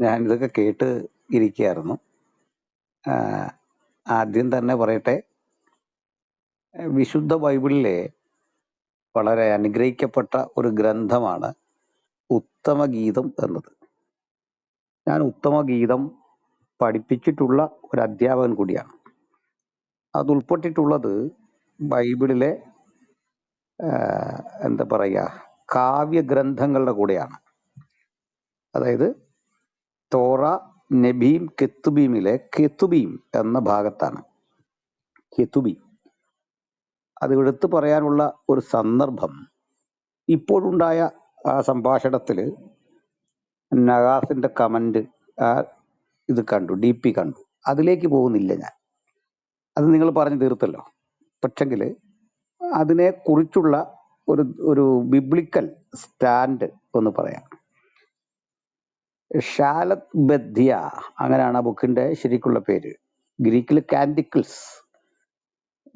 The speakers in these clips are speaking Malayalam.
ഞാൻ ഇതൊക്കെ കേട്ട് ഇരിക്കുകയായിരുന്നു. ആദ്യം തന്നെ പറയട്ടെ വിശുദ്ധ ബൈബിളിലെ വളരെ അനുഗ്രഹിക്കപ്പെട്ട ഒരു ഗ്രന്ഥമാണ് ഉത്തമഗീതം എന്നത്. ഞാൻ ഉത്തമഗീതം പഠിപ്പിച്ചിട്ടുള്ള ഒരു അധ്യാപകൻ കൂടിയാണ്. അത് ഉൾപ്പെട്ടിട്ടുള്ളത് ബൈബിളിലെ എന്താ പറയുക കാവ്യഗ്രന്ഥങ്ങളുടെ കൂടെയാണ്. അതായത് തോറ നബീം കെത്തുബീമിലെ കെത്തുബീം എന്ന ഭാഗത്താണ്. കെത്തുബീം. അത് എടുത്തു പറയാനുള്ള ഒരു സന്ദർഭം. ഇപ്പോഴുണ്ടായ ആ സംഭാഷണത്തിൽ നഗാസിന്റെ കമന്റ് ആ ഇത് കണ്ടു ഡി പി കണ്ടു. അതിലേക്ക് പോകുന്നില്ല ഞാൻ. അത് നിങ്ങൾ പറഞ്ഞു തീർത്തല്ലോ. പക്ഷെങ്കിൽ അതിനെക്കുറിച്ചുള്ള ഒരു ഒരു ബിബ്ലിക്കൽ സ്റ്റാൻഡ് ഒന്ന് പറയാം. ഷാലത് ബദ്ധ്യ അങ്ങനെയാണ് ആ ബുക്കിന്റെ ശരിക്കുള്ള പേര്. ഗ്രീക്കിൽ കാൻഡിക്കിൾസ്.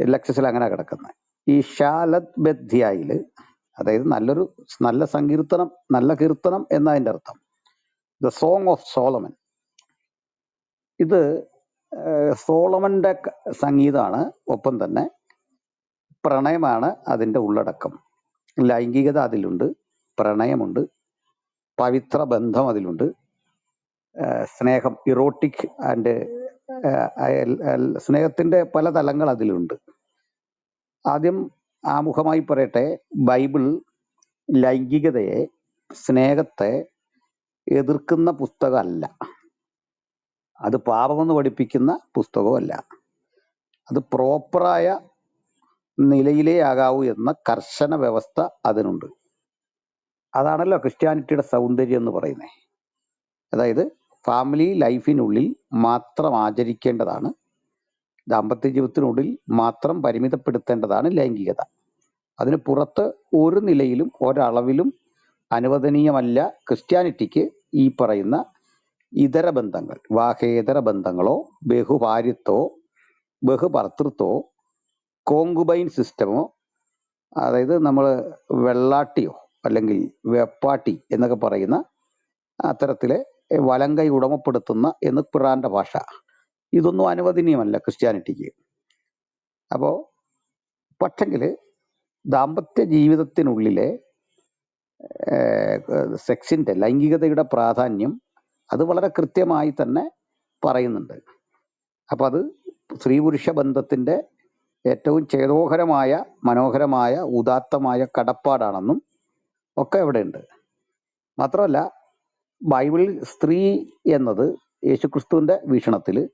ലക്ഷസിൽ അങ്ങനെ കിടക്കുന്നത് ഈ ഷാലത് ബദ്ധ്യയിൽ അതായത് നല്ലൊരു നല്ല സങ്കീർത്തനം നല്ല കീർത്തനം എന്നതിന്റെ അർത്ഥം. The song of Solomon. ഇത് സോളമന്റെ സംഗീതമാണ് ഒപ്പം തന്നെ പ്രണയമാണ് അതിന്റെ ഉള്ളടക്കം. ലൈംഗികത അതിലുണ്ട് പ്രണയമുണ്ട് പവിത്ര ബന്ധം അതിലുണ്ട് സ്നേഹം ഇറോട്ടിക് ആൻഡ് സ്നേഹത്തിന്റെ പല തലങ്ങൾ അതിലുണ്ട്. ആദ്യം ആമുഖമായി പറയട്ടെ ബൈബിൾ ലൈംഗികതയെ സ്നേഹത്തെ എതിർക്കുന്ന പുസ്തകമല്ല. അത് പാപമെന്ന് പഠിപ്പിക്കുന്ന പുസ്തകമല്ല. അത് പ്രോപ്പറായ നിലയിലേ ആകാവൂ എന്ന കർശന വ്യവസ്ഥ അതിനുണ്ട്. അതാണല്ലോ ക്രിസ്ത്യാനിറ്റിയുടെ സൗന്ദര്യം എന്ന് പറയുന്നത് അതായത് ഫാമിലി ലൈഫിനുള്ളിൽ മാത്രം ആചരിക്കേണ്ടതാണ്. ദാമ്പത്യ ജീവിതത്തിനുള്ളിൽ മാത്രം പരിമിതപ്പെടുത്തേണ്ടതാണ് ലൈംഗികത. അതിന് പുറത്ത് ഒരു നിലയിലും ഒരളവിലും അനുവദനീയമല്ല ക്രിസ്ത്യാനിറ്റിക്ക് ഈ പറയുന്ന ഇതര ബന്ധങ്ങൾ. വാഹേതര ബന്ധങ്ങളോ ബഹുഭാര്യത്വോ ബഹുഭർത്തൃത്വോ കോങ്കുബൈൻ സിസ്റ്റമോ അതായത് നമ്മൾ വെള്ളാട്ടിയോ അല്ലെങ്കിൽ വെപ്പാട്ടി എന്നൊക്കെ പറയുന്ന അത്തരത്തിലെ വലങ്കൈ ഉടമപ്പെടുത്തുന്ന എന്ന് ഖുറാന്റെ ഭാഷ. ഇതൊന്നും അനുവദനീയമല്ല ക്രിസ്ത്യാനിറ്റിക്ക്. അപ്പോൾ പക്ഷെങ്കിൽ ദാമ്പത്യ ജീവിതത്തിനുള്ളിലെ സെക്സിന്റെ ലൈംഗികതയുടെ പ്രാധാന്യം അത് വളരെ കൃത്യമായി തന്നെ പറയുന്നുണ്ട്. അപ്പോൾ അത് സ്ത്രീ പുരുഷ ബന്ധത്തിന്റെ ഏറ്റവും ചേതോഹരമായ മനോഹരമായ ഉദാത്തമായ കടപ്പാടാണെന്നും ഒക്കെ ഇവിടെയുണ്ട് മാത്രമല്ല ബൈബിളിൽ സ്ത്രീ എന്നത് യേശുക്രിസ്തുവിന്റെ വീക്ഷണത്തിൽ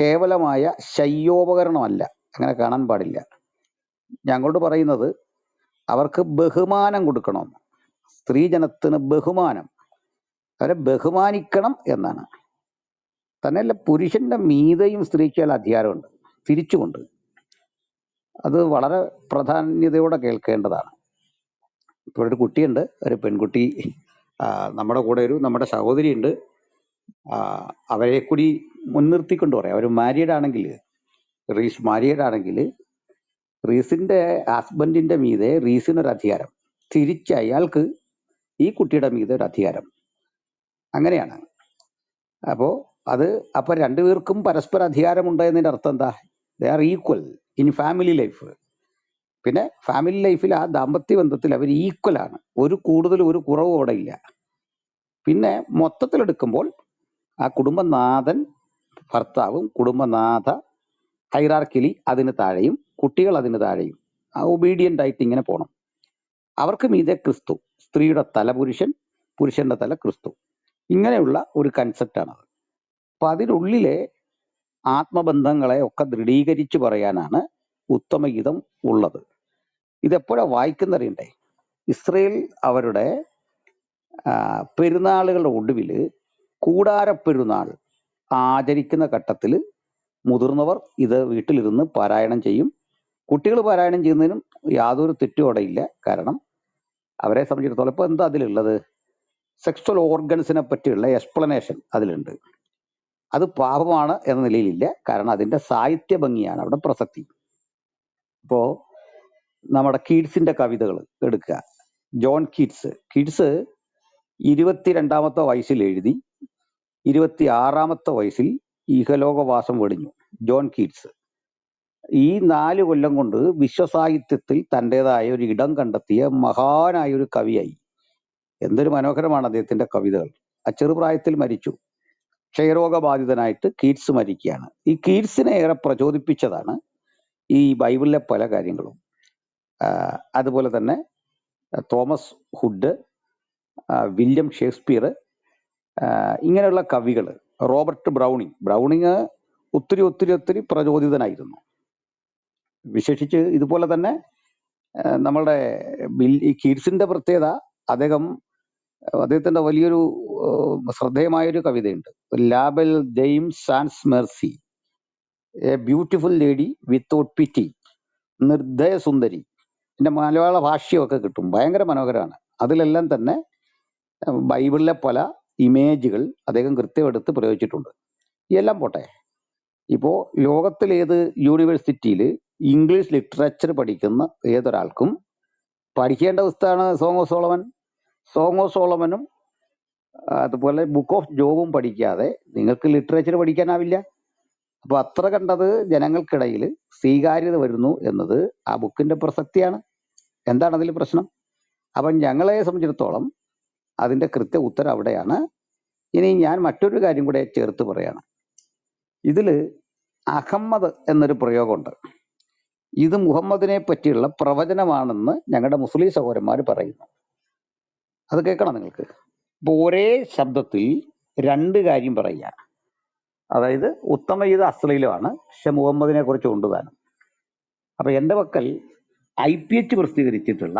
കേവലമായ ശയ്യോപകരണമല്ല. അങ്ങനെ കാണാൻ പാടില്ല. ഞങ്ങളോട് പറയുന്നത് അവർക്ക് ബഹുമാനം കൊടുക്കണം. സ്ത്രീജനത്തിന് ബഹുമാനം. അവരെ ബഹുമാനിക്കണം എന്നാണ്. തന്നെയല്ല പുരുഷന്റെ മീതയും സ്ത്രീക്ക് ചില അധികാരമുണ്ട്. തിരിച്ചുകൊണ്ട് അത് വളരെ പ്രാധാന്യതയോടെ കേൾക്കേണ്ടതാണ്. ഇപ്പോൾ ഒരു കുട്ടിയുണ്ട്. ഒരു പെൺകുട്ടി നമ്മുടെ കൂടെ ഒരു നമ്മുടെ സഹോദരിയുണ്ട്. അവരെ കൂടി മുൻനിർത്തിക്കൊണ്ട് പറയാം. അവർ മാരീഡ് ആണെങ്കിൽ റീസ് മാരീഡ് ആണെങ്കിൽ റീസിന്റെ ഹസ്ബൻഡിന്റെ മീതെ റീസിനൊരു അധികാരം. തിരിച്ച് അയാൾക്ക് ഈ കുട്ടിയുടെ മീതെ ഒരു അധികാരം. അങ്ങനെയാണ്. അപ്പോൾ അത് അപ്പോൾ രണ്ടുപേർക്കും പരസ്പര അധികാരമുണ്ട് എന്നതിന്റെ അർത്ഥം എന്താ? They are equal in family life പിന്നെ ഫാമിലി ലൈഫിൽ ആ ദാമ്പത്യ ബന്ധത്തിൽ അവർ ഈക്വൽ ആണ്. ഒരു കൂടുതൽ ഒരു കുറവും അവിടെ ഇല്ല. പിന്നെ മൊത്തത്തിലെടുക്കുമ്പോൾ ആ കുടുംബനാഥൻ ഭർത്താവും കുടുംബനാഥ ഹൈറാർക്കിലി അതിന് താഴെയും കുട്ടികൾ അതിന് താഴെയും. ഒബീഡിയന്റ് ആയിട്ട് ഇങ്ങനെ പോകണം അവർക്ക് മീതെ ക്രിസ്തു സ്ത്രീയുടെ തല പുരുഷൻ പുരുഷന്റെ തല ക്രിസ്തു. ഇങ്ങനെയുള്ള ഒരു കൺസെപ്റ്റാണത് അപ്പൊ അതിനുള്ളിലെ ആത്മബന്ധങ്ങളെ ഒക്കെ ദൃഢീകരിച്ചു പറയാനാണ് ഉത്തമഗീതം ഉള്ളത്. ഇതെപ്പോഴാ വായിക്കുന്നറിയണ്ടേ? ഇസ്രയേൽ അവരുടെ പെരുന്നാളുകളുടെ ഒടുവിൽ കൂടാര പെരുന്നാൾ ആചരിക്കുന്ന ഘട്ടത്തിൽ മുതിർന്നവർ ഇത് വീട്ടിലിരുന്ന് പാരായണം ചെയ്യും. കുട്ടികൾ പാരായണം ചെയ്യുന്നതിനും യാതൊരു തെറ്റും ഇല്ല. കാരണം അവരെ സംബന്ധിച്ചിടത്തോളം ഇപ്പോൾ എന്താ അതിലുള്ളത്? സെക്സ്വൽ ഓർഗൻസിനെ പറ്റിയുള്ള എക്സ്പ്ലനേഷൻ അതിലുണ്ട്. അത് പാപമാണ് എന്ന നിലയിലില്ല. കാരണം അതിന്റെ സാഹിത്യ ഭംഗിയാണ് അവിടെ പ്രസക്തി. ഇപ്പോ നമ്മുടെ കീഡ്സിന്റെ കവിതകൾ എടുക്കുക. ജോൺ കീറ്റ്സ് കീറ്റ്സ് ഇരുപത്തിരണ്ടാമത്തെ വയസ്സിൽ എഴുതി ഇരുപത്തി ആറാമത്തെ വയസ്സിൽ ഇഹലോകവാസം വെടിഞ്ഞു. ജോൺ കീറ്റ്സ് ഈ നാല് കൊല്ലം കൊണ്ട് വിശ്വസാഹിത്യത്തിൽ തന്റെതായ ഒരു ഇടം കണ്ടെത്തിയ മഹാനായ ഒരു കവിയായി. എന്തൊരു മനോഹരമാണ് അദ്ദേഹത്തിന്റെ കവിതകൾ. ആ ചെറുപ്രായത്തിൽ മരിച്ചു. ക്ഷയരോഗബാധിതനായിട്ട് കീറ്റ്സ് മരിക്കുകയാണ്. ഈ കീറ്റ്സിനെ ഏറെ പ്രചോദിപ്പിച്ചതാണ് ഈ ബൈബിളിലെ പല കാര്യങ്ങളും. അതുപോലെ തന്നെ തോമസ് ഹുഡ് വില്യം ഷേക്സ്പിയർ ഇങ്ങനെയുള്ള കവികൾ റോബർട്ട് ബ്രൗണിങ് ബ്രൗണിങ് ഒത്തിരി ഒത്തിരി ഒത്തിരി പ്രചോദിതനായിരുന്നു. വിശേഷിച്ച് ഇതുപോലെ തന്നെ നമ്മളുടെ ബിൽ ഈ കീറ്റ്സിന്റെ പ്രത്യേകത അദ്ദേഹം അദ്ദേഹത്തിന്റെ വലിയൊരു ശ്രദ്ധേയമായൊരു കവിതയുണ്ട്. Label James sans mercy a beautiful lady without pity നിർദ്ദയ സുന്ദരി. എന്റെ മലയാള ഭാഷ്യമൊക്കെ കിട്ടും. ഭയങ്കര മനോഹരമാണ്. അതിലെല്ലാം തന്നെ ബൈബിളിലെ പല ഇമേജുകൾ അദ്ദേഹം കൃത്യമെടുത്ത് പ്രയോഗിച്ചിട്ടുണ്ട്. എല്ലാം പോട്ടെ. ഇപ്പോൾ ലോകത്തിലേത് യൂണിവേഴ്സിറ്റിയിൽ ഇംഗ്ലീഷ് ലിറ്ററേച്ചർ പഠിക്കുന്ന ഏതൊരാൾക്കും പഠിക്കേണ്ട പുസ്തകമാണ് song of Solomon. Song of സോളമനും അതുപോലെ ബുക്ക് ഓഫ് ജോബും പഠിക്കാതെ നിങ്ങൾക്ക് ലിറ്ററേച്ചർ പഠിക്കാനാവില്ല. അപ്പൊ അത്ര കണ്ടത് ജനങ്ങൾക്കിടയിൽ സ്വീകാര്യത വരുന്നു എന്നത് ആ ബുക്കിന്റെ പ്രസക്തിയാണ്. എന്താണ് അതിൽ പ്രശ്നം? അപ്പം ഞങ്ങളെ സംബന്ധിച്ചിടത്തോളം അതിന്റെ കൃത്യ ഉത്തരം അവിടെയാണ്. ഇനി ഞാൻ മറ്റൊരു കാര്യം കൂടെ ചേർത്ത് പറയാണ്. ഇതിൽ അഹമ്മദ് എന്നൊരു പ്രയോഗമുണ്ട്. ഇത് മുഹമ്മദിനെ പറ്റിയുള്ള പ്രവചനമാണെന്ന് ഞങ്ങളുടെ മുസ്ലിം സഹോദരന്മാർ പറയുന്നു. അത് കേൾക്കണം നിങ്ങൾക്ക്? ഇപ്പോൾ ഒരേ ശബ്ദത്തിൽ രണ്ട് കാര്യം പറയുക അതായത് ഉത്തമ ഇത് അശ്ലീലമാണ്. പക്ഷെ മുഹമ്മദിനെ കുറിച്ച് കൊണ്ടുതാനും അപ്പൊ എന്റെ പക്കൽ ഐ പി എച്ച് പ്രസിദ്ധീകരിച്ചിട്ടുള്ള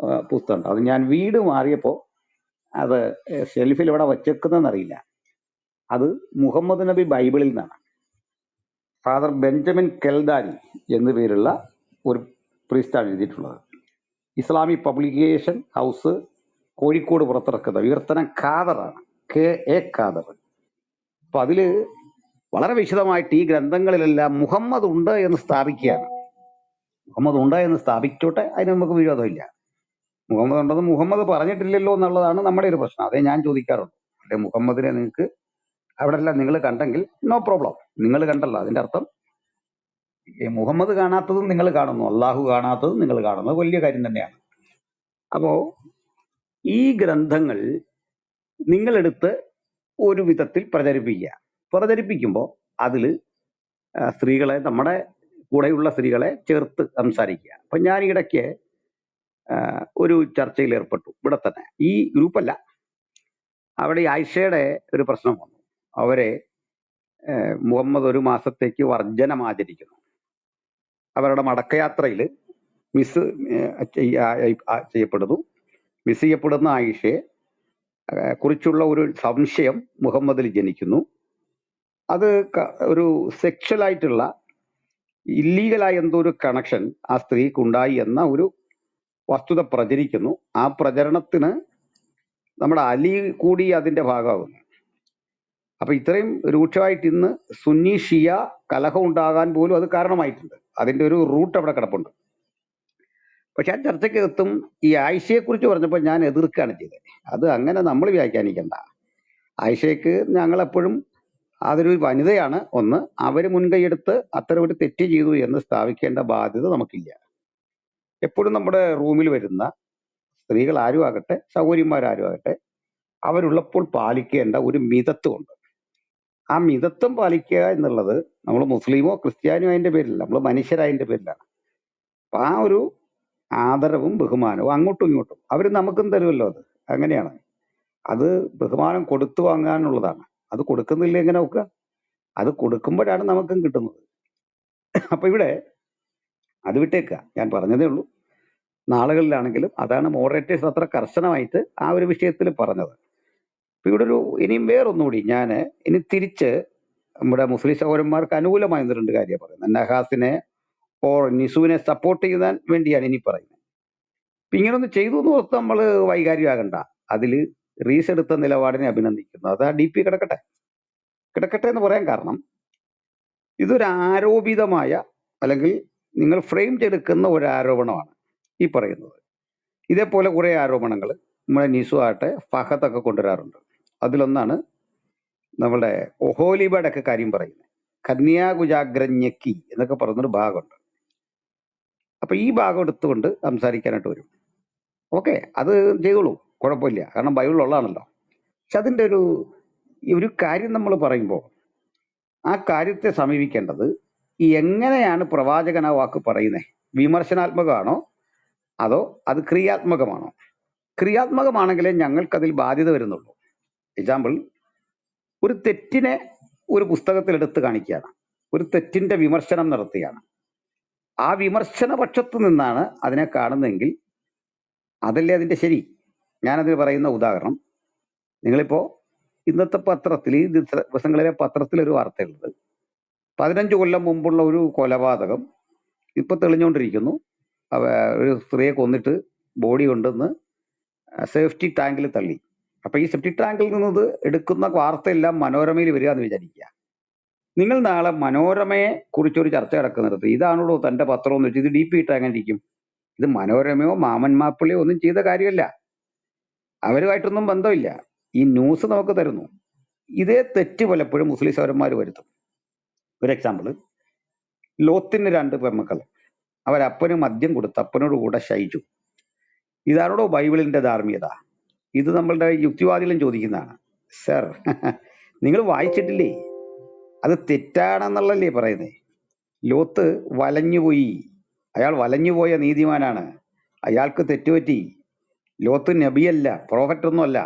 പുസ്തകം പുസ്തകമുണ്ട്. അത് ഞാൻ വീട് മാറിയപ്പോൾ അത് ഷെൽഫിൽ ഇവിടെ അറിയില്ല. അത് മുഹമ്മദ് നബി ബൈബിളിൽ നിന്നാണ്. ഫാദർ ബെഞ്ചമിൻ കെൽദാനി എന്നു പേരുള്ള ഒരു പ്രിസ്റ്റാണ് എഴുതിയിട്ടുള്ളത്. ഇസ്ലാമി പബ്ലിക്കേഷൻ ഹൗസ് കോഴിക്കോട് പുറത്തിറക്കുന്ന വിവർത്തനം ഖാദറാണ്. K A Khader. അപ്പൊ അതിൽ വളരെ വിശദമായിട്ട് ഈ ഗ്രന്ഥങ്ങളിലെല്ലാം മുഹമ്മദ് ഉണ്ട് എന്ന് സ്ഥാപിക്കുകയാണ്. മുഹമ്മദ് ഉണ്ട് എന്ന് സ്ഥാപിച്ചോട്ടെ അതിന് നമുക്ക് വിരോധമില്ല. മുഹമ്മദ് ഉണ്ടെന്ന് മുഹമ്മദ് പറഞ്ഞിട്ടില്ലല്ലോ എന്നുള്ളതാണ് നമ്മുടെ ഒരു പ്രശ്നം. അതേ ഞാൻ ചോദിക്കാറുള്ളൂ. അല്ലെ മുഹമ്മദിനെ നിങ്ങൾക്ക് അവിടെ എല്ലാം നിങ്ങൾ കണ്ടെങ്കിൽ നോ പ്രോബ്ലം നിങ്ങൾ കണ്ടല്ലോ അതിന്റെ അർത്ഥം. ഈ മുഹമ്മദ് കാണാത്തതും നിങ്ങൾ കാണുന്നു. അള്ളാഹു കാണാത്തതും നിങ്ങൾ കാണുന്നു. വലിയ കാര്യം തന്നെയാണ്. അപ്പോ ഈ ഗ്രന്ഥങ്ങൾ നിങ്ങളെടുത്ത് ഒരു വിധത്തിൽ പ്രചരിപ്പിക്കുക. പ്രചരിപ്പിക്കുമ്പോൾ അതിൽ സ്ത്രീകളെ നമ്മുടെ കൂടെയുള്ള സ്ത്രീകളെ ചേർത്ത് സംസാരിക്കുക. അപ്പൊ ഞാൻ ഇടയ്ക്ക് ഒരു ചർച്ചയിൽ ഏർപ്പെട്ടു. ഇവിടെ തന്നെ. ഈ ഗ്രൂപ്പല്ല. അവിടെ ഈ ആയിഷയുടെ ഒരു പ്രശ്നം വന്നു. അവരെ മുഹമ്മദ് ഒരു മാസത്തേക്ക് വർജനം ആചരിക്കുന്നു അവരുടെ മടക്കയാത്രയിൽ മിസ് ചെയ്യപ്പെടുന്നു. മിസ് ചെയ്യപ്പെടുന്ന ആയിഷയെ കുറിച്ചുള്ള ഒരു സംശയം മുഹമ്മദിൽ ജനിക്കുന്നു. അത് ഒരു സെക്ഷൽ ആയിട്ടുള്ള ഇല്ലീഗലായ എന്തോ ഒരു കണക്ഷൻ ആ സ്ത്രീക്കുണ്ടായി എന്ന ഒരു വസ്തുത പ്രചരിക്കുന്നു. ആ പ്രചരണത്തിന് നമ്മുടെ അലി കൂടി അതിന്റെ ഭാഗമാകുന്നു. അപ്പൊ ഇത്രയും രൂക്ഷമായിട്ട് ഇന്ന് സുന്നി ഷിയ കലഹം ഉണ്ടാകാൻ പോലും അത് കാരണമായിട്ടുണ്ട്. അതിന്റെ ഒരു റൂട്ട് അവിടെ കിടപ്പുണ്ട്. പക്ഷെ ആ ചർച്ചയ്ക്കകത്തും ഈ ആയിഷയെ കുറിച്ച് പറഞ്ഞപ്പോൾ ഞാൻ എതിർക്കുകയാണ് ചെയ്തത്. അത് അങ്ങനെ നമ്മൾ വ്യാഖ്യാനിക്കണ്ട. ആയിഷയ്ക്ക് ഞങ്ങളെപ്പോഴും അതൊരു വനിതയാണ്. ഒന്ന് അവർ മുൻകൈയെടുത്ത് അത്തരം ഒരു തെറ്റ് ചെയ്തു എന്ന് സ്ഥാപിക്കേണ്ട ബാധ്യത നമുക്കില്ല. എപ്പോഴും നമ്മുടെ റൂമിൽ വരുന്ന സ്ത്രീകൾ ആരും ആകട്ടെ സൗകര്യന്മാരാരും ആകട്ടെ അവരുള്ളപ്പോൾ പാലിക്കേണ്ട ഒരു മിതത്വമുണ്ട് ആ മിതത്വം പാലിക്കുക എന്നുള്ളത് നമ്മൾ മുസ്ലിമോ ക്രിസ്ത്യാനിയോ അതിന്റെ പേരിലല്ല നമ്മൾ മനുഷ്യരായതിന്റെ പേരിലാണ്. അപ്പം ആ ഒരു ആദരവും ബഹുമാനവും അങ്ങോട്ടും ഇങ്ങോട്ടും. അവർ നമുക്കും തരുമല്ലോ അത്. അങ്ങനെയാണ്. അത് ബഹുമാനം കൊടുത്തു വാങ്ങാനുള്ളതാണ്. അത് കൊടുക്കുന്നില്ല എങ്ങനെ നോക്കുക? അത് കൊടുക്കുമ്പോഴാണ് നമുക്കും കിട്ടുന്നത്. അപ്പൊ ഇവിടെ അത് വിട്ടേക്കുക. ഞാൻ പറഞ്ഞതേ ഉള്ളൂ. നാളുകളിലാണെങ്കിലും അതാണ് മോഡറേറ്റേഴ്സ് അത്ര കർശനമായിട്ട് ആ ഒരു വിഷയത്തിൽ പറഞ്ഞത്. അപ്പൊ ഇവിടെ ഒരു ഇനിയും വേറൊന്നുകൂടി ഞാൻ ഇനി തിരിച്ച് നമ്മുടെ മുസ്ലിം സഹോദരന്മാർക്ക് അനുകൂലമായ രണ്ട് കാര്യം പറയുന്നത്. നഹാസിനെ ഓർ നിസുവിനെ സപ്പോർട്ട് ചെയ്യാൻ വേണ്ടിയാണ് ഇനി പറയുന്നത്. അപ്പൊ ഇങ്ങനൊന്ന് ചെയ്തു എന്ന് ഓർത്ത് നമ്മൾ വൈകാരികമാകണ്ട. അതിൽ റീസ് എടുത്ത നിലപാടിനെ അഭിനന്ദിക്കുന്നു. അത് ആ ഡി പി കിടക്കട്ടെ. കിടക്കട്ടെ എന്ന് പറയാൻ കാരണം ഇതൊരു ആരോപിതമായ അല്ലെങ്കിൽ നിങ്ങൾ ഫ്രെയിം ചെയ്തെടുക്കുന്ന ഒരു ആരോപണമാണ് ഈ പറയുന്നത്. ഇതേപോലെ കുറെ ആരോപണങ്ങൾ നമ്മുടെ നിസു ആട്ടെ ഫഹത്തൊക്കെ കൊണ്ടുവരാറുണ്ട്. അതിലൊന്നാണ് നമ്മുടെ ഒഹോലിബയുടെ ഒക്കെ കാര്യം പറയുന്നത്. കന്യാകുജാഗ്രജ്ഞക്കി എന്നൊക്കെ പറയുന്നൊരു ഭാഗമുണ്ട്. അപ്പൊ ഈ ഭാഗം എടുത്തുകൊണ്ട് സംസാരിക്കാനായിട്ട് വരും. ഓക്കെ അത് ചെയ്തോളൂ. കുഴപ്പമില്ല. കാരണം ബൈബിളിലുള്ളതാണല്ലോ പക്ഷെ അതിന്റെ ഒരു ഒരു കാര്യം നമ്മൾ പറയുമ്പോൾ ആ കാര്യത്തെ സമീപിക്കേണ്ടത് എങ്ങനെയാണ് പ്രവാചകൻ ആ വാക്ക് പറയുന്നത് വിമർശനാത്മകമാണോ? അതോ അത് ക്രിയാത്മകമാണോ? ക്രിയാത്മകമാണെങ്കിലേ ഞങ്ങൾക്കതിൽ ബാധ്യത വരുന്നുള്ളൂ. എക്സാമ്പിൾ ഒരു തെറ്റിനെ ഒരു പുസ്തകത്തിൽ എടുത്ത് കാണിക്കുകയാണ്. ഒരു തെറ്റിന്റെ വിമർശനം നടത്തുകയാണ്. ആ വിമർശന പക്ഷത്ത് നിന്നാണ് അതിനെ കാണുന്നതെങ്കിൽ അതല്ലേ അതിന്റെ ശരി? ഞാനതിന് പറയുന്ന ഉദാഹരണം. നിങ്ങളിപ്പോ ഇന്നത്തെ പത്രത്തിൽ ഈ ദിവസ- ദിവസങ്ങളിലെ പത്രത്തിലൊരു വാർത്തയുള്ളത് പതിനഞ്ച് കൊല്ലം മുമ്പുള്ള ഒരു കൊലപാതകം ഇപ്പൊ തെളിഞ്ഞുകൊണ്ടിരിക്കുന്നു ഒരു സ്ത്രീയെ കൊന്നിട്ട് ബോഡി കൊണ്ടുവന്ന് സേഫ്റ്റി ടാങ്കിൽ തള്ളി. അപ്പൊ ഈ സേഫ്റ്റി ടാങ്കിൽ നിന്നത് എടുക്കുന്ന വാർത്തയെല്ലാം മനോരമയിൽ വരിക എന്ന് വിചാരിക്കുക. നിങ്ങൾ നാളെ മനോരമയെ കുറിച്ചൊരു ചർച്ച കിടക്കുന്നിടത്ത് ഇതാണല്ലോ തന്റെ പത്രം എന്ന് വെച്ചാൽ ഇത് ഡി പി ഇട്ട് അങ്ങനെ ഇരിക്കും. ഇത് മനോരമയോ മാമൻ മാപ്പിളിയോ ഒന്നും ചെയ്ത കാര്യമല്ല. അവരുമായിട്ടൊന്നും ബന്ധമില്ല. ഈ ന്യൂസ് നമുക്ക് തരുന്നു. ഇതേ തെറ്റ് പലപ്പോഴും മുസ്ലിം സൗരന്മാർ വരുത്തും. ഒരു എക്സാമ്പിൾ ലോത്തിന് രണ്ട് പെമ്മക്കൾ അവരപ്പന് മദ്യം കൊടുത്ത് അപ്പനോട് കൂടെ ശയിച്ചു. ഇതാണോ ബൈബിളിന്റെ ധാർമ്മികത? ഇത് നമ്മളുടെ യുക്തിവാദികളും ചോദിക്കുന്നതാണ്. സർ നിങ്ങൾ വായിച്ചിട്ടില്ലേ? അത് തെറ്റാണെന്നുള്ളല്ലേ പറയുന്നത് ലോത്ത് വലഞ്ഞുപോയി അയാൾ വലഞ്ഞുപോയ നീതിമാനാണ്. അയാൾക്ക് തെറ്റുപറ്റി. ലോത്ത് നബിയല്ല പ്രോഫറ്റൊന്നുമല്ല.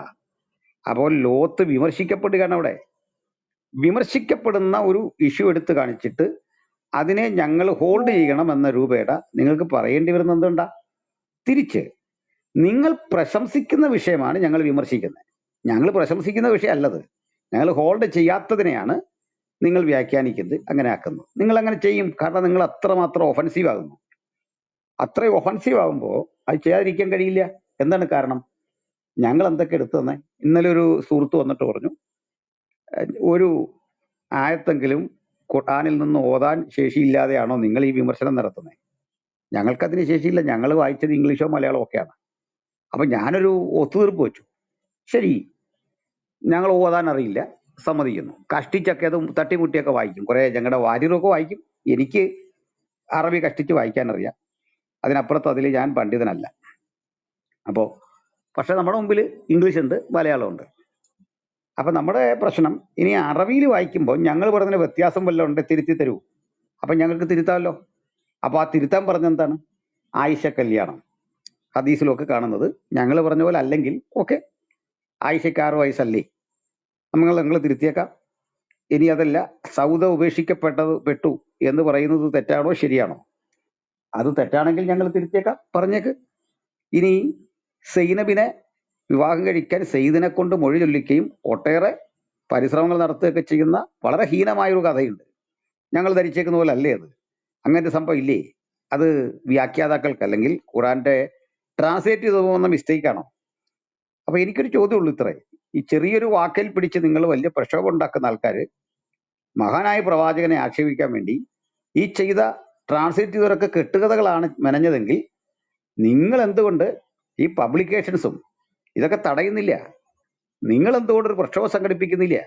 അപ്പോൾ ലോത്ത് വിമർശിക്കപ്പെടുകയാണ് അവിടെ. വിമർശിക്കപ്പെടുന്ന ഒരു ഇഷ്യൂ എടുത്ത് കാണിച്ചിട്ട് അതിനെ ഞങ്ങൾ ഹോൾഡ് ചെയ്യണം എന്ന രൂപേട നിങ്ങൾക്ക് പറയേണ്ടി വരുന്നത് എന്തുണ്ടാ തിരിച്ച് നിങ്ങൾ പ്രശംസിക്കുന്ന വിഷയമാണ് ഞങ്ങൾ വിമർശിക്കുന്നത്. ഞങ്ങൾ പ്രശംസിക്കുന്ന വിഷയം അല്ലത് ഞങ്ങൾ ഹോൾഡ് ചെയ്യാത്തതിനെയാണ് നിങ്ങൾ വ്യാഖ്യാനിക്കുന്നത് അങ്ങനെ ആക്കുന്നു. നിങ്ങൾ അങ്ങനെ ചെയ്യും. കാരണം നിങ്ങൾ അത്രമാത്രം ഒഫൻസീവ് ആകുന്നു. അത്രയും ഒഫൻസീവ് ആകുമ്പോൾ അത് ചെയ്യാതിരിക്കാൻ കഴിയില്ല. എന്താണ് കാരണം? ഞങ്ങൾ എന്തൊക്കെ എടുത്തു തന്നെ? ഇന്നലെ ഒരു സുഹൃത്ത് വന്നിട്ട് പറഞ്ഞു ഒരു ആയത്തെങ്കിലും ഖുർആനിൽ നിന്ന് ഓതാൻ ശേഷിയില്ലാതെയാണോ നിങ്ങൾ ഈ വിമർശനം നടത്തുന്നത് ഞങ്ങൾക്കതിന് ശേഷിയില്ല. ഞങ്ങൾ വായിച്ചത് ഇംഗ്ലീഷോ മലയാളമോ ഒക്കെയാണ്. അപ്പൊ ഞാനൊരു ഒത്തുതീർപ്പ് വെച്ചു. ശരി ഞങ്ങൾ ഓതാൻ അറിയില്ല. സമ്മതിക്കുന്നു. കഷ്ടിച്ചൊക്കെ അത് തട്ടിമുട്ടിയൊക്കെ വായിക്കും. കുറേ ഞങ്ങളുടെ വാര്യരൊക്കെ വായിക്കും. എനിക്ക് അറബി കഷ്ടിച്ച് വായിക്കാൻ അറിയാം അതിനപ്പുറത്ത് അതിൽ ഞാൻ പണ്ഡിതനല്ല. അപ്പോൾ പക്ഷെ നമ്മുടെ മുമ്പിൽ ഇംഗ്ലീഷ് ഉണ്ട് മലയാളം ഉണ്ട് അപ്പൊ നമ്മുടെ പ്രശ്നം ഇനി അറബിയിൽ വായിക്കുമ്പോൾ ഞങ്ങൾ പറഞ്ഞ വ്യത്യാസം വല്ലതും ഉണ്ട് തിരുത്തി തരൂ. അപ്പൊ ഞങ്ങൾക്ക് തിരുത്താമല്ലോ. അപ്പോൾ ആ തിരുത്താൻ പറഞ്ഞ എന്താണ്? ആയിഷ കല്യാണം. ഹദീസിലൊക്കെ കാണുന്നത് ഞങ്ങൾ പറഞ്ഞ പോലെ അല്ലെങ്കിൽ ഓക്കെ. ആയിഷയ്ക്ക് ആറ് വയസ്സല്ലേ? നമ്മൾ നിങ്ങൾ തിരുത്തിയേക്കാം. ഇനി അതല്ല സൗദ ഉപേക്ഷിക്കപ്പെട്ടത് പെട്ടു എന്ന് പറയുന്നത് തെറ്റാണോ ശരിയാണോ? അത് തെറ്റാണെങ്കിൽ ഞങ്ങൾ തിരുത്തിയേക്കാം. പറഞ്ഞേക്ക്. ഇനി സൈനബിനെ വിവാഹം കഴിക്കാൻ സെയ്ദിനെ കൊണ്ട് മൊഴി ചൊല്ലിക്കുകയും ഒട്ടേറെ പരിശ്രമങ്ങൾ നടത്തുകയൊക്കെ ചെയ്യുന്ന വളരെ ഹീനമായൊരു കഥയുണ്ട്. ഞങ്ങൾ ധരിച്ചേക്കുന്ന പോലെ അല്ലേ അത്? അങ്ങനത്തെ സംഭവം ഇല്ലേ? അത് വ്യാഖ്യാതാക്കൾക്ക് അല്ലെങ്കിൽ ഖുറാന്റെ ട്രാൻസ്ലേറ്റ് ചെയ്തു പോകുന്ന മിസ്റ്റേക്കാണോ അപ്പൊ എനിക്കൊരു ചോദ്യമുള്ളൂ ഇത്രേ. ഈ ചെറിയൊരു വാക്കിൽ പിടിച്ച് നിങ്ങൾ വലിയ പ്രക്ഷോഭം ഉണ്ടാക്കുന്ന ആൾക്കാർ മഹാനായ പ്രവാചകനെ ആക്ഷേപിക്കാൻ വേണ്ടി ഈ ചെയ്ത ട്രാൻസ്ലേറ്റ് ചെയ്തവരൊക്കെ കെട്ടുകഥകളാണ് മെനഞ്ഞതെങ്കിൽ നിങ്ങൾ എന്തുകൊണ്ട് ഈ പബ്ലിക്കേഷൻസും ഇതൊക്കെ തടയുന്നില്ല? നിങ്ങൾ എന്തുകൊണ്ട് ഒരു പ്രക്ഷോഭം സംഘടിപ്പിക്കുന്നില്ല?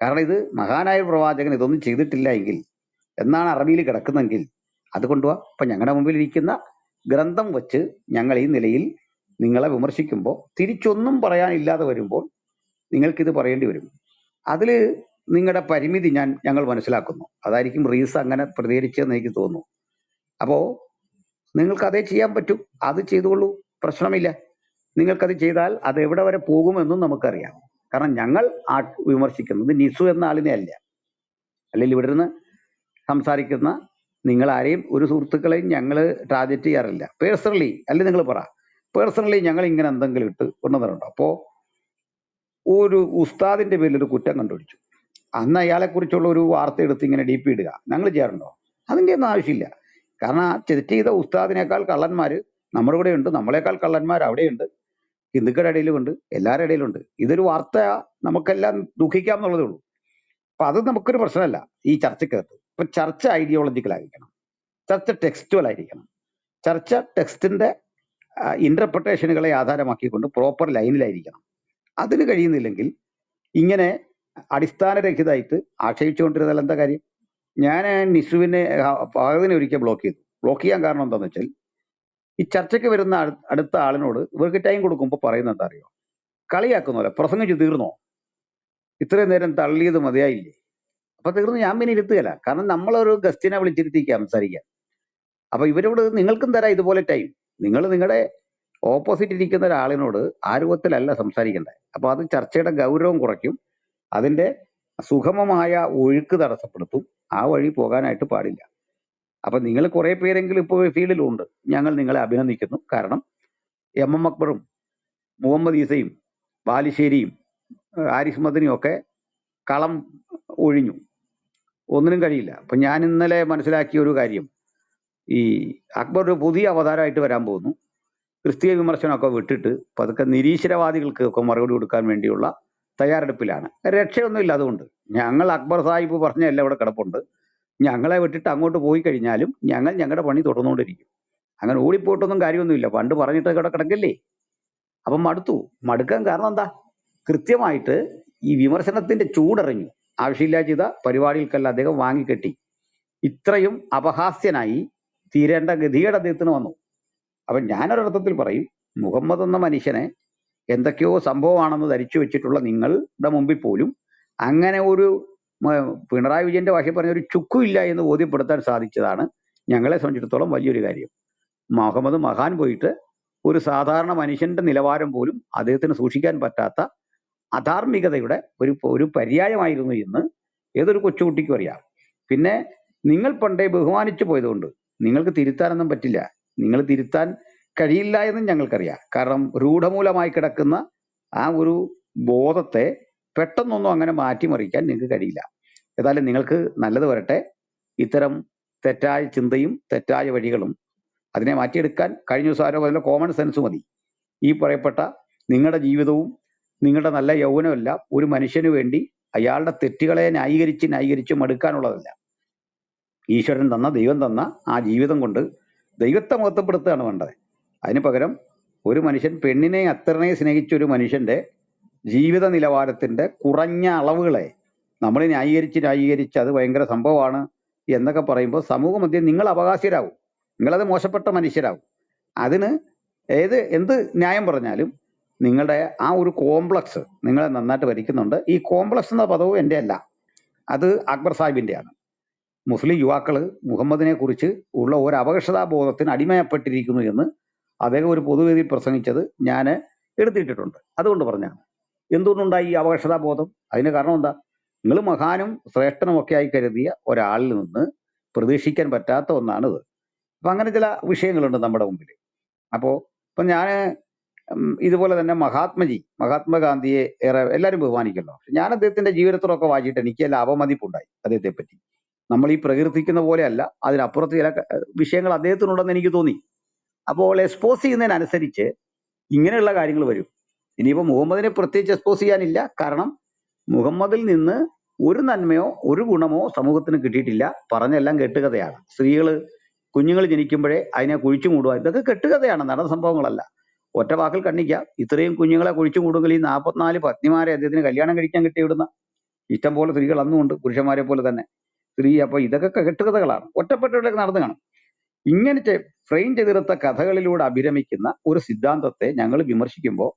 കാരണം ഇത് മഹാനായ പ്രവാചകൻ ഇതൊന്നും ചെയ്തിട്ടില്ല എങ്കിൽ എന്നാണ് അറബിയിൽ കിടക്കുന്നതെങ്കിൽ അത് കൊണ്ടുപോവാ ഞങ്ങളുടെ മുമ്പിൽ ഇരിക്കുന്ന ഗ്രന്ഥം വച്ച് ഞങ്ങൾ ഈ നിലയിൽ നിങ്ങളെ വിമർശിക്കുമ്പോൾ തിരിച്ചൊന്നും പറയാനില്ലാതെ വരുമ്പോൾ നിങ്ങൾക്കിത് പറയേണ്ടി വരും. അതിൽ നിങ്ങളുടെ പരിമിതി ഞാൻ ഞങ്ങൾ മനസ്സിലാക്കുന്നു. അതായിരിക്കും റീസ് അങ്ങനെ പ്രതികരിച്ചതെന്ന് എനിക്ക് തോന്നുന്നു. അപ്പോൾ നിങ്ങൾക്ക് അതേ ചെയ്യാൻ പറ്റും. അത് ചെയ്തുകൊള്ളൂ. പ്രശ്നമില്ല. നിങ്ങൾക്കത് ചെയ്താൽ അത് എവിടെ വരെ പോകുമെന്നും നമുക്കറിയാം. കാരണം ഞങ്ങൾ ആ വിമർശിക്കുന്നത് നിസു എന്ന ആളിനെ അല്ല. അല്ലെങ്കിൽ ഇവിടെ നിന്ന് സംസാരിക്കുന്ന നിങ്ങൾ ആരെയും ഒരു സുഹൃത്തുക്കളെയും ഞങ്ങൾ ടാർഗറ്റ് ചെയ്യാറില്ല. പേഴ്സണലി അല്ലെങ്കിൽ നിങ്ങൾ പറ. പേഴ്സണലി ഞങ്ങൾ ഇങ്ങനെ എന്തെങ്കിലും ഇട്ട് കൊണ്ടുവന്നിട്ടുണ്ടോ? അപ്പോ ഒരു ഉസ്താദിന്റെ പേരിൽ ഒരു കുറ്റം കണ്ടുപിടിച്ചു. അന്ന് അയാളെ കുറിച്ചുള്ള ഒരു വാർത്ത എടുത്ത് ഇങ്ങനെ ഡി പി ഇടുക. ഞങ്ങൾ ചെയ്യാറുണ്ടോ? അതിന്റെ ഒന്നും ആവശ്യമില്ല. കാരണം ആ തെറ്റ് ചെയ്ത ഉസ്താദിനേക്കാൾ കള്ളന്മാർ നമ്മുടെ കൂടെ ഉണ്ട് നമ്മളെക്കാൾ കള്ളന്മാർ അവിടെയുണ്ട് ഹിന്ദുക്കളുടെ ഇടയിലുമുണ്ട് എല്ലാവരുടെ ഇടയിലുണ്ട് ഇതൊരു വാർത്ത നമുക്കെല്ലാം ദുഃഖിക്കാം എന്നുള്ളതേ ഉള്ളൂ. അപ്പൊ അത് നമുക്കൊരു പ്രശ്നമല്ല ഈ ചർച്ചക്കകത്ത്. ഇപ്പൊ ചർച്ച ഐഡിയോളജിക്കൽ ആയിരിക്കണം. ചർച്ച ടെക്സ്റ്റുവൽ ആയിരിക്കണം. ചർച്ച ടെക്സ്റ്റിന്റെ ഇന്റർപ്രിട്ടേഷനുകളെ ആധാരമാക്കിക്കൊണ്ട് പ്രോപ്പർ ലൈനിലായിരിക്കണം അതിന് കഴിയുന്നില്ലെങ്കിൽ ഇങ്ങനെ അടിസ്ഥാനരഹിതമായിട്ട് ആക്ഷേപിച്ചുകൊണ്ടിരുന്നാൽ എന്താ കാര്യം? ഞാൻ നിഷുവിനെ ഫഹദിനെ ഒരിക്കൽ ബ്ലോക്ക് ചെയ്തു. ബ്ലോക്ക് ചെയ്യാൻ കാരണം എന്താണെന്ന് വെച്ചാൽ ഈ ചർച്ചയ്ക്ക് വരുന്ന അടു- അടുത്ത ആളിനോട് ഇവർക്ക് ടൈം കൊടുക്കുമ്പോൾ പറയുന്നത് എന്താ അറിയോ? കളിയാക്കുന്ന പോലെ പ്രസംഗിച്ച് തീർന്നോ? ഇത്രയും നേരം തള്ളിയത് മതിയായില്ലേ? അപ്പൊ തീർന്നു ഞാൻ പിന്നെ ഇരുത്തുകയില്ല. കാരണം നമ്മളൊരു ഗസ്റ്റിനെ വിളിച്ചിരുത്തിക്കുക സംസാരിക്കാൻ അപ്പൊ ഇവരോട് നിങ്ങൾക്കും തരാം ഇതുപോലെ ടൈം നിങ്ങൾ നിങ്ങളുടെ ഓപ്പോസിറ്റ് ഇരിക്കുന്ന ഒരാളിനോട് ആ സംസാരിക്കേണ്ടത് അപ്പൊ അത് ചർച്ചയുടെ ഗൗരവം കുറയ്ക്കും. അതിന്റെ സുഗമമായ ഒഴുക്ക് തടസ്സപ്പെടുത്തും. ആ വഴി പോകാനായിട്ട് പാടില്ല. അപ്പൊ നിങ്ങൾ കുറേ പേരെങ്കിലും ഇപ്പോൾ ഫീൽഡിലുണ്ട്. ഞങ്ങൾ നിങ്ങളെ അഭിനന്ദിക്കുന്നു. കാരണം എം എം അക്ബറും മുഹമ്മദ് ഈസയും ബാലുശ്ശേരിയും ആരിഫ് ഒക്കെ കളം ഒഴിഞ്ഞു. ഒന്നിനും കഴിയില്ല. അപ്പൊ ഞാൻ ഇന്നലെ മനസ്സിലാക്കിയ ഒരു കാര്യം. ഈ അക്ബർ ഒരു പുതിയ അവതാരമായിട്ട് വരാൻ പോകുന്നു. ക്രിസ്തീയ വിമർശനമൊക്കെ വിട്ടിട്ട് പതുക്കെ നിരീശ്വരവാദികൾക്ക് ഒക്കെ മറുപടി കൊടുക്കാൻ വേണ്ടിയുള്ള തയ്യാറെടുപ്പിലാണ്. രക്ഷയൊന്നുമില്ല അതുകൊണ്ട്. ഞങ്ങൾ അക്ബർ സാഹിബ് പറഞ്ഞല്ല ഇവിടെ കിടപ്പുണ്ട്. ഞങ്ങളെ വിട്ടിട്ട് അങ്ങോട്ട് പോയി കഴിഞ്ഞാലും ഞങ്ങൾ ഞങ്ങളുടെ പണി തുടർന്നുകൊണ്ടിരിക്കും. അങ്ങനെ ഓടിപ്പോയിട്ടൊന്നും കാര്യമൊന്നുമില്ല. പണ്ട് പറഞ്ഞിട്ട് ഇവിടെ കിടക്കല്ലേ? അപ്പം മടുത്തു. മടുക്കാൻ കാരണം എന്താ? കൃത്യമായിട്ട് ഈ വിമർശനത്തിന്റെ ചൂടറിഞ്ഞു ആവശ്യമില്ലാ ചെയ്ത പരിപാടികൾക്കെല്ലാം അദ്ദേഹം വാങ്ങിക്കെട്ടി. ഇത്രയും അപഹാസ്യനായി തീരേണ്ട ഗതികേട് അദ്ദേഹത്തിന് വന്നു. അപ്പൊ ഞാനൊരർത്ഥത്തിൽ പറയും മുഹമ്മദ് എന്ന മനുഷ്യനെ എന്തൊക്കെയോ സംഭവമാണെന്ന് ധരിച്ചു വെച്ചിട്ടുള്ള നിങ്ങളുടെ മുമ്പിൽ പോലും അങ്ങനെ ഒരു മ- പിണറായി വിജയന്റെ ഭാഷയിൽ പറഞ്ഞ ഒരു ചുക്കും എന്ന് ബോധ്യപ്പെടുത്താൻ സാധിച്ചതാണ് ഞങ്ങളെ സംബന്ധിച്ചിടത്തോളം വലിയൊരു കാര്യം. മുഹമ്മദ് മഹാൻ പോയിട്ട് ഒരു സാധാരണ മനുഷ്യന്റെ നിലവാരം പോലും അദ്ദേഹത്തിന് സൂക്ഷിക്കാൻ പറ്റാത്ത അധാർമികതയുടെ ഒരു ഒരു പര്യായമായിരുന്നു എന്ന് ഏതൊരു കൊച്ചുകുട്ടിക്കും അറിയാം. പിന്നെ നിങ്ങൾ പണ്ടേ ബഹുമാനിച്ചു പോയതുകൊണ്ട് നിങ്ങൾക്ക് തിരുത്താനൊന്നും പറ്റില്ല. നിങ്ങൾ തിരുത്താൻ കഴിയില്ല എന്നും ഞങ്ങൾക്കറിയാം. കാരണം രൂഢമൂലമായി കിടക്കുന്ന ആ ഒരു ബോധത്തെ പെട്ടെന്നൊന്നും അങ്ങനെ മാറ്റിമറിക്കാൻ നിങ്ങൾക്ക് കഴിയില്ല. ഏതായാലും നിങ്ങൾക്ക് നല്ലത് വരട്ടെ. ഇത്തരം തെറ്റായ ചിന്തയും തെറ്റായ വഴികളും അതിനെ മാറ്റിയെടുക്കാൻ കഴിഞ്ഞ ദിവസം ആരോ അതിന്റെ കോമൺ സെൻസ് മതി. ഈ പറയപ്പെട്ട നിങ്ങളുടെ ജീവിതവും നിങ്ങളുടെ നല്ല യൗവനമല്ല ഒരു മനുഷ്യന് വേണ്ടി അയാളുടെ തെറ്റുകളെ ന്യായീകരിച്ച് ന്യായീകരിച്ച് മടുക്കാനുള്ളതല്ല. ഈശ്വരൻ തന്ന ദൈവം തന്ന ആ ജീവിതം കൊണ്ട് ദൈവത്തെ മഹത്വപ്പെടുത്തുകയാണ് വേണ്ടത്. അതിന് പകരം ഒരു മനുഷ്യൻ പെണ്ണിനെ അത്രനെ സ്നേഹിച്ച ഒരു മനുഷ്യന്റെ ജീവിത നിലവാരത്തിന്റെ കുറഞ്ഞ അളവുകളെ നമ്മൾ ന്യായീകരിച്ച് ന്യായീകരിച്ച് അത് ഭയങ്കര സംഭവമാണ് എന്നൊക്കെ പറയുമ്പോൾ സമൂഹ മധ്യം നിങ്ങൾ അവകാശരാകും നിങ്ങളത് മോശപ്പെട്ട മനുഷ്യരാകും അതിന് ഏത് എന്ത് ന്യായം പറഞ്ഞാലും നിങ്ങളുടെ ആ ഒരു കോംപ്ലക്സ് നിങ്ങളെ നന്നായിട്ട് ഭരിക്കുന്നുണ്ട്. ഈ കോംപ്ലക്സ് എന്ന പദവും എന്റെ അല്ല. അത് അക്ബർ സാഹിബിന്റെയാണ് മുസ്ലിം യുവാക്കൾ മുഹമ്മദിനെ കുറിച്ച് ഉള്ള ഒരു അപകർഷതാബോധത്തിന് അടിമയപ്പെട്ടിരിക്കുന്നു എന്ന് അദ്ദേഹം ഒരു പൊതുവേദിയിൽ പ്രസംഗിച്ചത് ഞാൻ എടുത്തിട്ടിട്ടുണ്ട്. അതുകൊണ്ട് പറഞ്ഞാണ് എന്തുകൊണ്ടുണ്ടായി ഈ അപകർഷതാബോധം അതിന് കാരണം എന്താ? നിങ്ങൾ മഹാനും ശ്രേഷ്ഠനും ഒക്കെ ആയി കരുതിയ ഒരാളിൽ നിന്ന് പ്രതീക്ഷിക്കാൻ പറ്റാത്ത ഒന്നാണിത്. അപ്പൊ അങ്ങനെ ചില വിഷയങ്ങളുണ്ട് നമ്മുടെ മുമ്പിൽ അപ്പോൾ ഇപ്പൊ ഞാൻ ഇതുപോലെ തന്നെ മഹാത്മജി മഹാത്മാഗാന്ധിയെ ഏറെ എല്ലാവരും ബഹുമാനിക്കല്ലോ. ഞാൻ അദ്ദേഹത്തിന്റെ ജീവിതത്തിലൊക്കെ വായിച്ചിട്ട് എനിക്ക് എല്ലാ അവമതിപ്പുണ്ടായി അദ്ദേഹത്തെ പറ്റി നമ്മൾ ഈ പ്രകീർത്തിക്കുന്ന പോലെയല്ല. അതിനപ്പുറത്ത് ചില വിഷയങ്ങൾ അദ്ദേഹത്തിനുണ്ടെന്ന് എനിക്ക് തോന്നി. അപ്പോൾ എക്സ്പോസ് ചെയ്യുന്നതിനനുസരിച്ച് ഇങ്ങനെയുള്ള കാര്യങ്ങൾ വരും. ഇനിയിപ്പോൾ മുഹമ്മദിനെ പ്രത്യേകിച്ച് എക്സ്പോസ് ചെയ്യാനില്ല. കാരണം മുഹമ്മദിൽ നിന്ന് ഒരു നന്മയോ ഒരു ഗുണമോ സമൂഹത്തിന് കിട്ടിയിട്ടില്ല. പറഞ്ഞെല്ലാം കെട്ടുകഥയാണ്. സ്ത്രീകൾ കുഞ്ഞുങ്ങൾ ജനിക്കുമ്പോഴേ അതിനെ കുഴിച്ചു മൂടുക. ഇതൊക്കെ കെട്ടുകഥയാണ്. നടന്ന സംഭവങ്ങളല്ല. ഒറ്റ വാക്കിൽ കണ്ണിക്കാം. ഇത്രയും കുഞ്ഞുങ്ങളെ കുഴിച്ചു മൂടുമെങ്കിൽ ഈ നാൽപ്പത്തിനാല് പത്നിമാരെ അദ്ദേഹത്തിന് കല്യാണം കഴിക്കാൻ കിട്ടിയിടുന്ന ഇഷ്ടം പോലെ സ്ത്രീകൾ അന്നുമുണ്ട്. പുരുഷന്മാരെ പോലെ തന്നെ. സ്ത്രീ അപ്പൊ ഇതൊക്കെ കെട്ടുകഥകളാണ്. ഒറ്റപ്പെട്ടവരൊക്കെ നടന്നു കാണും. ഇങ്ങനെ ഫ്രെയിം ചെയ്തെടുത്ത കഥകളിലൂടെ അഭിരമിക്കുന്ന ഒരു സിദ്ധാന്തത്തെ ഞങ്ങൾ വിമർശിക്കുമ്പോൾ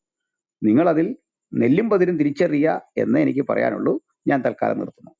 നിങ്ങളതിൽ നെല്ലും പതിരും തിരിച്ചറിയുക എന്നേ എനിക്ക് പറയാനുള്ളൂ. ഞാൻ തൽക്കാലം നിർത്തുന്നു.